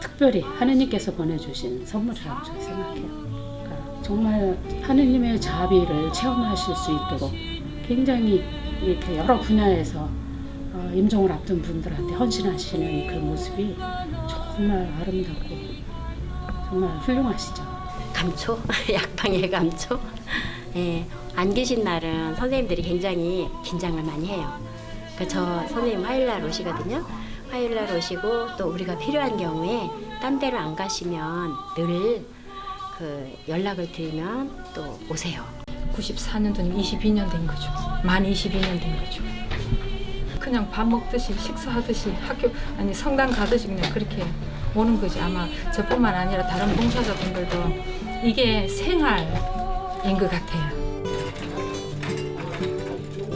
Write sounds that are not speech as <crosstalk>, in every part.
특별히 하느님께서 보내주신 선물이라고 생각해요. 그러니까 정말 하느님의 자비를 체험하실 수 있도록 굉장히 이렇게 여러 분야에서 어, 임종을 앞둔 분들한테 헌신하시는 그 모습이 정말 아름답고 정말 훌륭하시죠. 감초, <laughs> 약방의 감초. 예, 안 계신 날은 선생님들이 굉장히 긴장을 많이 해요. 그 저 선생님 화요일 날 오시거든요. 화요일 날 오시고 또 우리가 필요한 경우에 딴 데로 안 가시면 늘 그 연락을 드리면 또 오세요. 94년도면 22년 된 거죠. 만 22년 된 거죠. 그냥 밥 먹듯이 식사하듯이 학교 아니 성당 가듯이 그냥 그렇게 오는 거지. 아마 저뿐만 아니라 다른 봉사자분들도 이게 생활인 것 같아요.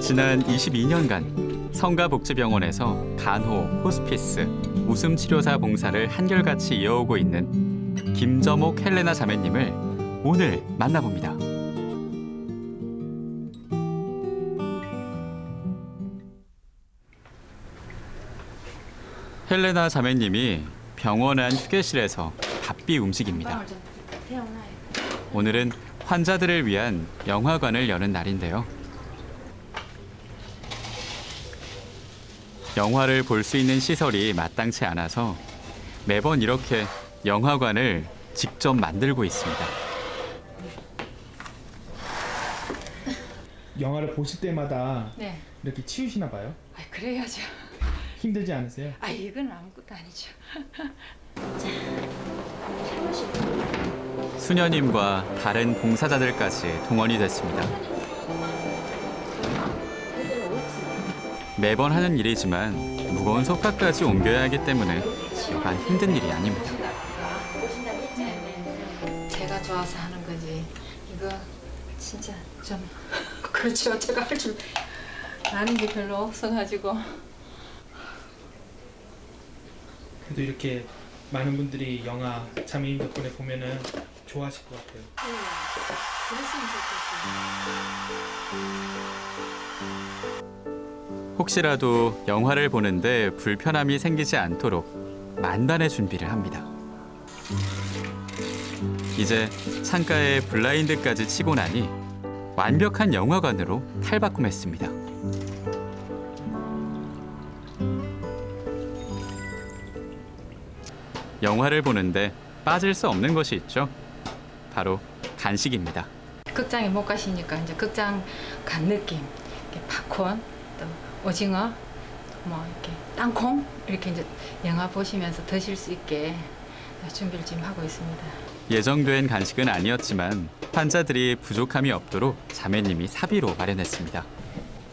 지난 22년간 성가복지병원에서 간호, 호스피스, 웃음치료사 봉사를 한결같이 이어오고 있는 김저목 헬레나 자매님을 오늘 만나봅니다. 헬레나 자매님이 병원 안 휴게실에서 바삐 움직입니다. 오늘은 환자들을 위한 영화관을 여는 날인데요. 영화를 볼 수 있는 시설이 마땅치 않아서 매번 이렇게 영화관을 직접 만들고 있습니다. 영화를 보실 때마다 네. 이렇게 치우시나 봐요? 아, 그래야죠. 힘들지 않으세요? 아, 이건 아무것도 아니죠. 수녀님과 다른 봉사자들까지 동원이 됐습니다. 매번 하는 일이지만 무거운 소파까지 옮겨야 하기 때문에 여간 힘든 일이 아닙니다. 제가 좋아서 하는 거지. 이거 진짜 좀 <laughs> 그렇죠. 제가 할 줄 아는 게 별로 없어가지고. 그래도 이렇게 많은 분들이 영화 자매님 덕분에 보면은 좋아하실 것 같아요. 그랬으면 좋겠어요. 혹시라도 영화를 보는데 불편함이 생기지 않도록 만반의 준비를 합니다. 이제 창가에 블라인드까지 치고 나니 완벽한 영화관으로 탈바꿈했습니다. 영화를 보는데 빠질 수 없는 것이 있죠. 바로 간식입니다. 극장에 못 가시니까 이제 극장 간 느낌. 팝콘, 또 오징어, 뭐 이렇게 땅콩 이렇게 이제 영화 보시면서 드실 수 있게 준비를 지금 하고 있습니다. 예정된 간식은 아니었지만 환자들이 부족함이 없도록 자매님이 사비로 마련했습니다.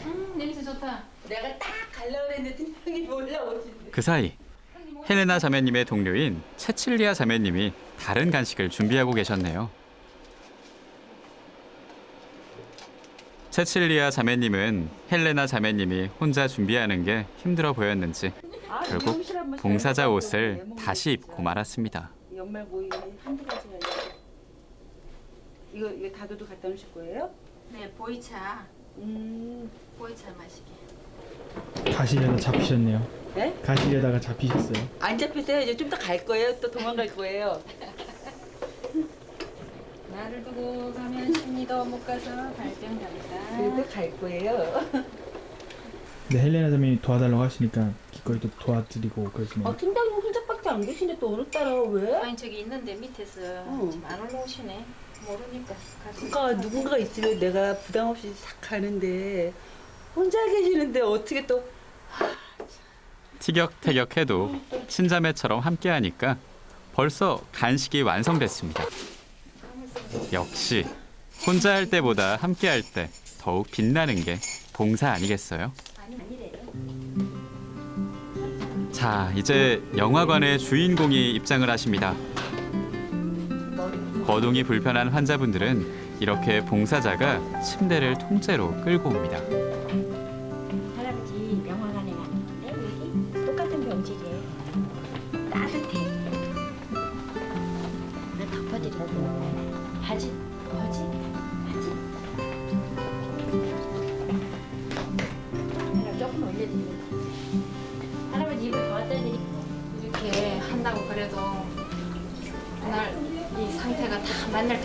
음 냄새 좋다. 내가 딱 갈라 그랬는데 형이 올라오신대. 그 사이 헬레나 자매님의 동료인 채칠리아 자매님이 다른 간식을 준비하고 계셨네요. 채칠리아 자매님은 헬레나 자매님이 혼자 준비하는 게 힘들어 보였는지 결국 봉사자 옷을 다시 입고 말았습니다. 연말 모임이 한두 가지가 이거 이거 다도도 갖다 놓으실 거예요? 네 보이차 음. 보이차 마시게. 가시려다 잡히셨네요. 네? 가시려다가 잡히셨어요. 안 잡혔어요. 이제 좀 더 갈 거예요. 또 도망갈 거예요. <laughs> 나를 두고 가면 심리도 못 가서 발병 난다. 그래도 갈 거예요. 근데 헬레나 자매님 도와달라고 하시니까 기꺼이 또 도와드리고 그러시네요. 아, 팀장님 혼자밖에 안 계신데 또 오늘따라 왜? 아니 저기 있는데 밑에서 응. 지금 안 올라오시네. 모르니까. 그러니까 누군가 있으면 내가 부담 없이 싹 가는데 혼자 계시는데 어떻게 또 티격태격해도 친자매처럼 함께하니까 벌써 간식이 완성됐습니다. 역시 혼자 할 때보다 함께 할 때 더욱 빛나는 게 봉사 아니겠어요? 자, 이제 영화관의 주인공이 입장을 하십니다. 거동이 불편한 환자분들은 이렇게 봉사자가 침대를 통째로 끌고 옵니다. 맨날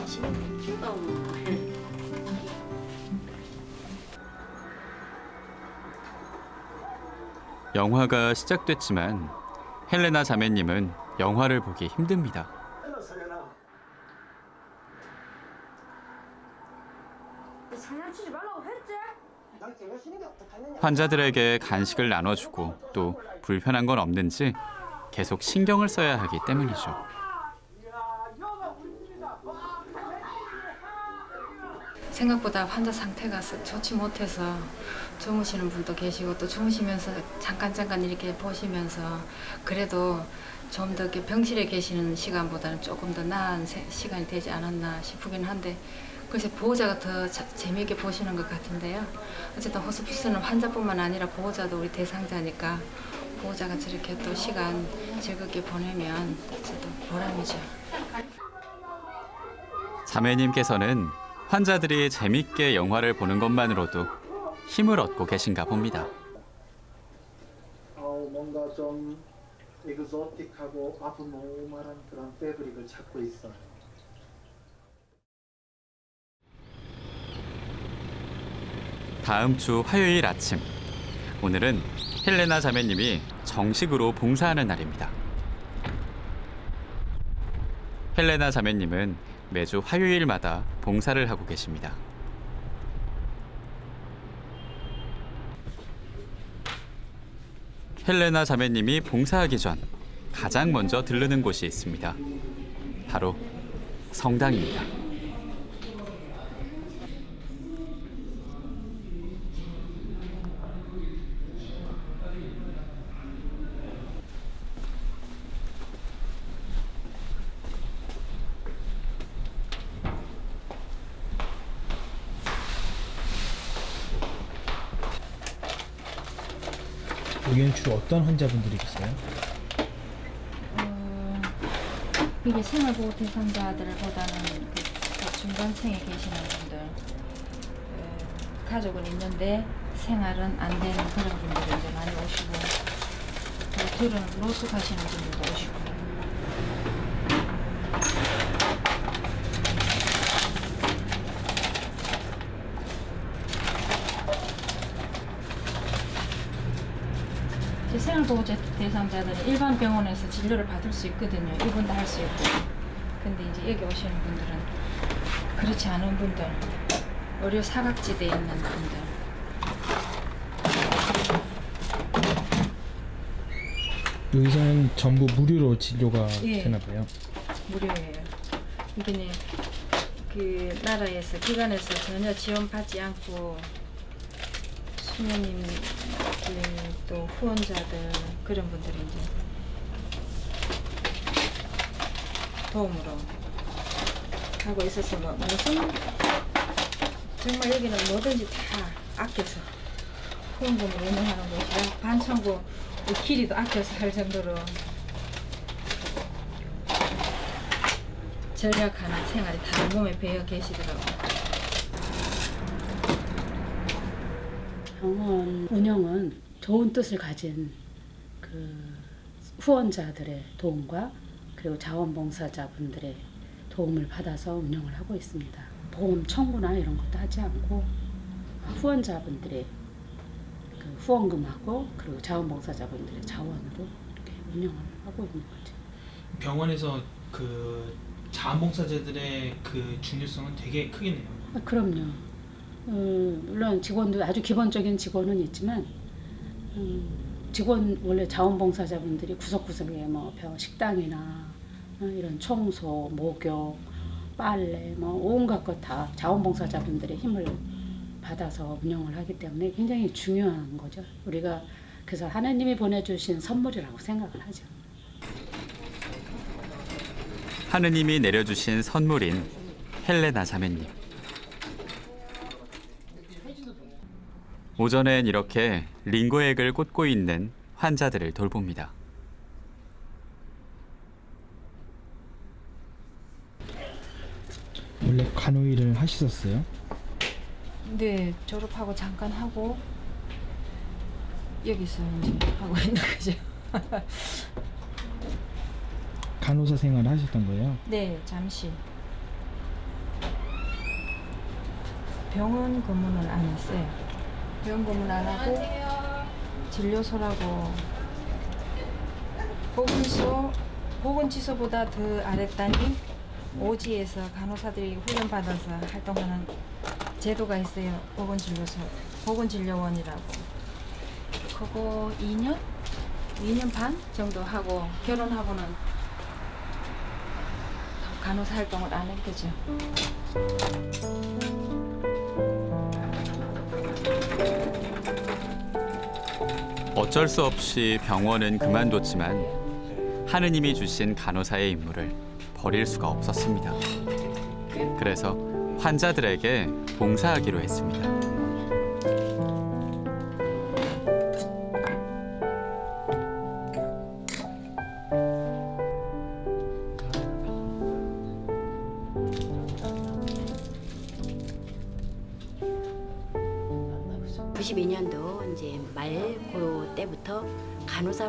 계시면 영화가 시작됐지만 헬레나 자매님은 영화를 보기 힘듭니다. 환자들에게 간식을 나눠주고 또 불편한 건 없는지 계속 신경을 써야 하기 때문이죠. 생각보다 환자 상태가 썩 좋지 못해서 주무시는 분도 계시고 또 주무시면서 잠깐 잠깐 이렇게 보시면서 그래도 좀 더 병실에 계시는 시간보다는 조금 더 나은 세- 시간이 되지 않았나 싶긴 한데 글쎄 보호자가 더 자- 재미있게 보시는 것 같은데요. 어쨌든 호스피스는 환자뿐만 아니라 보호자도 우리 대상자니까 보호자가 저렇게 또 시간 즐겁게 보내면 저도 보람이죠. 자매님께서는 환자들이 재밌게 영화를 보는 것만으로도 힘을 얻고 계신가 봅니다. 어, 뭔가 좀 에그조틱하고 아브노멀한 그런 패브릭을 찾고 있어요. 다음 주 화요일 아침 오늘은 헬레나 자매님이 정식으로 봉사하는 날입니다. 헬레나 자매님은 매주 화요일마다 봉사를 하고 계십니다. 헬레나 자매님이 봉사하기 전 가장 먼저 들르는 곳이 있습니다. 바로 성당입니다. 여기는 주로 어떤 환자분들이 계세요? 어, 이게 생활보호 대상자들보다는 그 중간층에 계시는 분들 어, 가족은 있는데 생활은 안 되는 그런 분들이 이제 많이 오시고 또 들은 노숙하시는 분들도 오시고 이제 생활 보호제 대상자들은 일반 병원에서 진료를 받을 수 있거든요. 입원도 할 수 있고. 근데 이제 여기 오시는 분들은 그렇지 않은 분들, 의료 사각지대에 있는 분들. 여기서는 전부 무료로 진료가 예. 되나 봐요. 무료예요. 이게 그 나라에서 기관에서 전혀 지원받지 않고 수녀님 그또 후원자들 그런 분들이 이제 도움으로 하고 있어서 뭐 무슨 정말 여기는 뭐든지 다 아껴서 후원금을 운영하는 곳이라 반창고 이 길이도 아껴서 할 정도로 전략하는 생활이 다 몸에 배어 계시더라고요. 병원 운영은 좋은 뜻을 가진 그 후원자들의 도움과 그리고 자원봉사자분들의 도움을 받아서 운영을 하고 있습니다. 보험 청구나 이런 것도 하지 않고 후원자분들의 그 후원금하고 그리고 자원봉사자분들의 자원으로 이렇게 운영을 하고 있는 거죠. 병원에서 그 자원봉사자들의 그 중요성은 되게 크겠네요. 아, 그럼요. 음, 물론 직원도 아주 기본적인 직원은 있지만 음, 직원 원래 자원봉사자분들이 구석구석에 뭐 병- 식당이나 어, 이런 청소, 목욕, 빨래 뭐 온갖 것 다 자원봉사자분들의 힘을 받아서 운영을 하기 때문에 굉장히 중요한 거죠. 우리가 그래서 하나님이 보내주신 선물이라고 생각을 하죠. 하느님이 내려주신 선물인 헬레나 자매님. 오전엔 이렇게 링거액을 꽂고 있는 환자들을 돌봅니다. 원래 간호일을 하셨었어요? 네, 졸업하고 잠깐 하고 여기서 이제 하고 있는 거죠. <laughs> 간호사 생활을 하셨던 거예요? 네, 잠시. 병원 근무는 안 했어요. 병원 근무는 안 하고 진료소라고 보건소 보건지소보다 더 아랫단위 오지에서 간호사들이 훈련 받아서 활동하는 제도가 있어요. 보건진료소, 보건진료원이라고. 그거 2년, 2년 반 정도 하고 결혼하고는 간호사 활동을 안 했겠죠. 어쩔 수 없이 병원은 그만뒀지만 하느님이 주신 간호사의 임무를 버릴 수가 없었습니다. 그래서 환자들에게 봉사하기로 했습니다.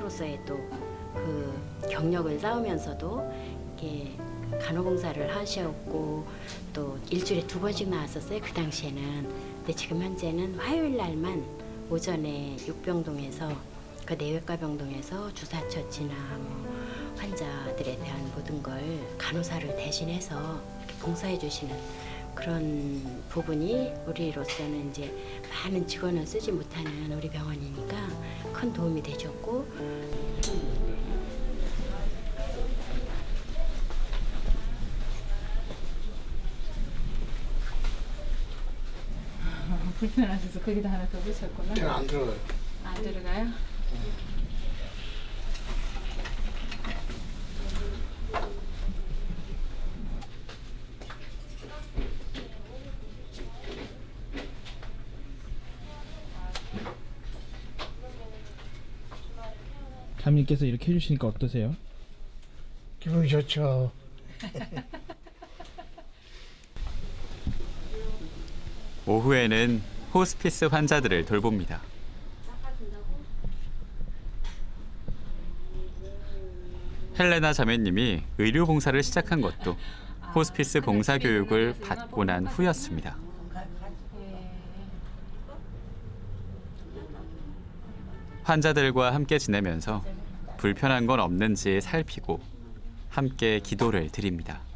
간호사로서의 또 그 경력을 쌓으면서도 이렇게 간호봉사를 하셨고 또 일주일에 두 번씩 나왔었어요 그 당시에는. 근데 지금 현재는 화요일 날만 오전에 육병동에서 그 내외과 병동에서 주사 처치나 뭐 환자들에 대한 모든 걸 간호사를 대신해서 이렇게 봉사해 주시는 그런 부분이 우리로서는 이제 많은 직원을 쓰지 못하는 우리 병원이니까 큰 도움이 되셨고 불편하셔서 거기다 하나 더 붙였구나. 안 들어요. 안 들어가요? 자매님께서 이렇게 해주시니까 어떠세요? 기분이 좋죠. <laughs> 오후에는 호스피스 환자들을 돌봅니다. 헬레나 자매님이 의료 봉사를 시작한 것도 호스피스 봉사 교육을 받고 난 후였습니다. 환자들과 함께 지내면서 불편한 건 없는지 살피고 함께 기도를 드립니다.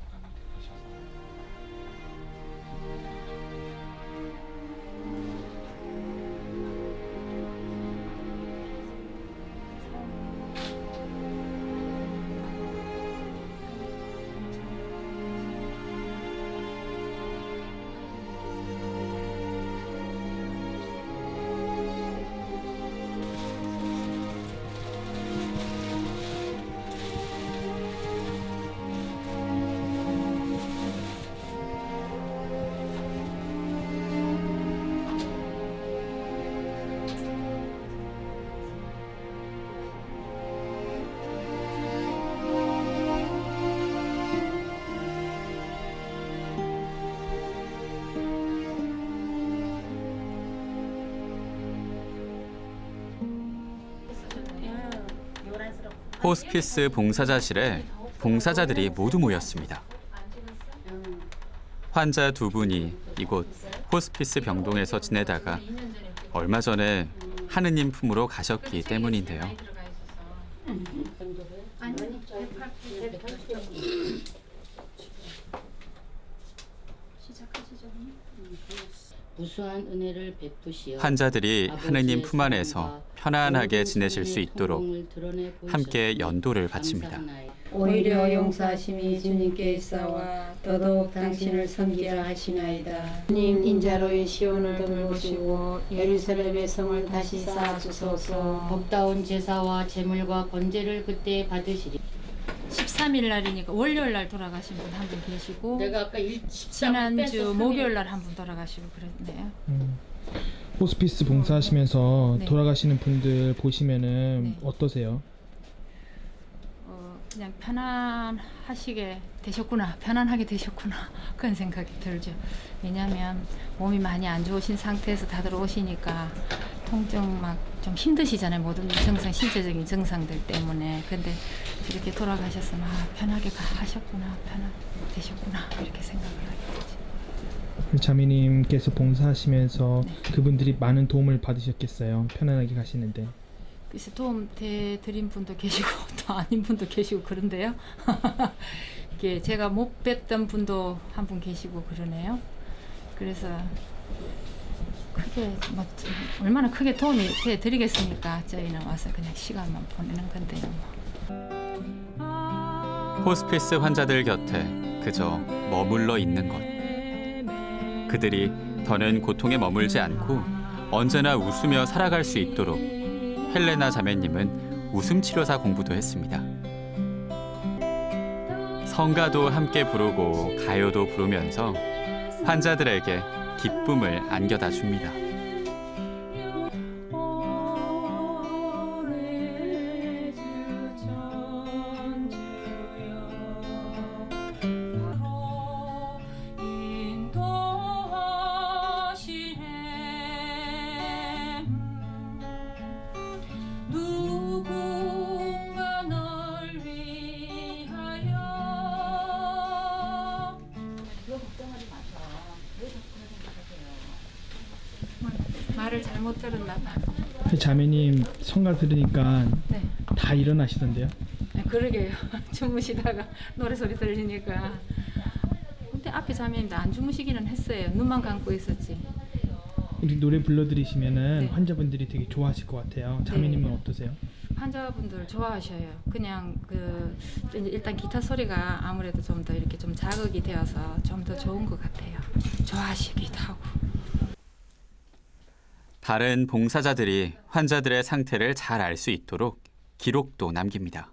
호스피스 봉사자실에 봉사자들이 모두 모였습니다. 환자 두 분이 이곳 호스피스 병동에서 지내다가 얼마 전에 하느님 품으로 가셨기 때문인데요. 무수한 은혜를 베푸시어 환자들이 하느님 품 안에서 편안하게 지내실 수 있도록 함께 연도를 바칩니다. 오히려 용서하심이 주님께 있어와 더더욱 당신을 섬기라 하시나이다. 주님 인자로의 시온을 돌보시고 예루살렘의 성을 다시 쌓아주소서. 복다운 제사와 제물과 번제를 그때 받으시리. 13일 날이니까 월요일 날 돌아가신 분 한 분 계시고 내가 아까 일 지난주 목요일 날 한 분 돌아가시고 그랬네요. 음. 호스피스 봉사하시면서 네. 돌아가시는 분들 보시면은 네. 어떠세요? 어, 그냥 편안하시게 되셨구나, 편안하게 되셨구나 <laughs> 그런 생각이 들죠. 왜냐하면 몸이 많이 안 좋으신 상태에서 다들 오시니까 통증 막 좀 힘드시잖아요. 모든 증상, 신체적인 증상들 때문에. 근데 이렇게 돌아가셨으면 아, 편하게 가- 하셨구나, 편하게 되셨구나 이렇게 생각을 하게 되죠. 자매님께서 봉사하시면서 그분들이 많은 도움을 받으셨겠어요. 편안하게 가시는데. 그래서 도움 대 드린 분도 계시고 <laughs> 또 아닌 분도 계시고 그런데요. <laughs> 이게 제가 못 뵀던 분도 한 분 계시고 그러네요. 그래서 크게 뭐 얼마나 크게 도움이 돼 드리겠습니까? 저희는 와서 그냥 시간만 보내는 건데요. 뭐. 호스피스 환자들 곁에 그저 머물러 있는 것. 그들이 더는 고통에 머물지 않고 언제나 웃으며 살아갈 수 있도록 헬레나 자매님은 웃음 치료사 공부도 했습니다. 성가도 함께 부르고 가요도 부르면서 환자들에게 기쁨을 안겨다 줍니다. 말을 잘못 들었나 봐. 자매님 성가 들으니까 네. 다 일어나시던데요. 네, 그러게요. <laughs> 주무시다가 노래 소리 들리니까. 근데 앞에 자매님도 안 주무시기는 했어요. 눈만 감고 있었지. 우리 노래 불러드리시면은 네. 환자분들이 되게 좋아하실 것 같아요. 자매님은 네. 어떠세요? 환자분들 좋아하셔요. 그냥 그 일단 기타 소리가 아무래도 좀 더 이렇게 좀 자극이 되어서 좀 더 좋은 것 같아요. 좋아하시기도 하고. 다른 봉사자들이 환자들의 상태를 잘 알 수 있도록 기록도 남깁니다.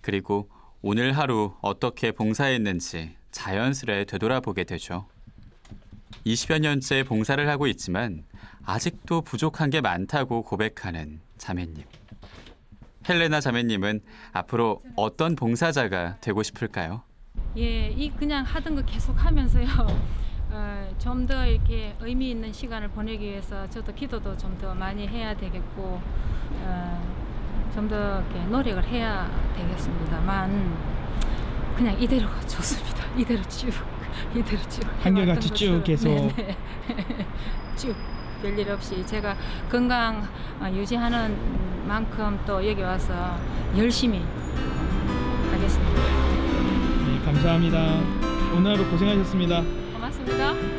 그리고 오늘 하루 어떻게 봉사했는지 자연스레 되돌아보게 되죠. 20여 년째 봉사를 하고 있지만 아직도 부족한 게 많다고 고백하는 자매님. 헬레나 자매님은 앞으로 어떤 봉사자가 되고 싶을까요? 예, 이 그냥 하던 거 계속 하면서요. 어, 좀더 이렇게 의미 있는 시간을 보내기 위해서 저도 기도도 좀 더 많이 해야 되겠고, 어, 좀더 이렇게 노력을 해야 되겠습니다만, 그냥 이대로가 좋습니다. 이대로 쭉, 이대로 쭉. 한결같이 쭉 계속. 네네. <laughs> 쭉 별일 없이 제가 건강 어, 유지하는 만큼 또 여기 와서 열심히 하겠습니다. 네, 감사합니다. 오늘 하루 고생하셨습니다. 고맙습니다.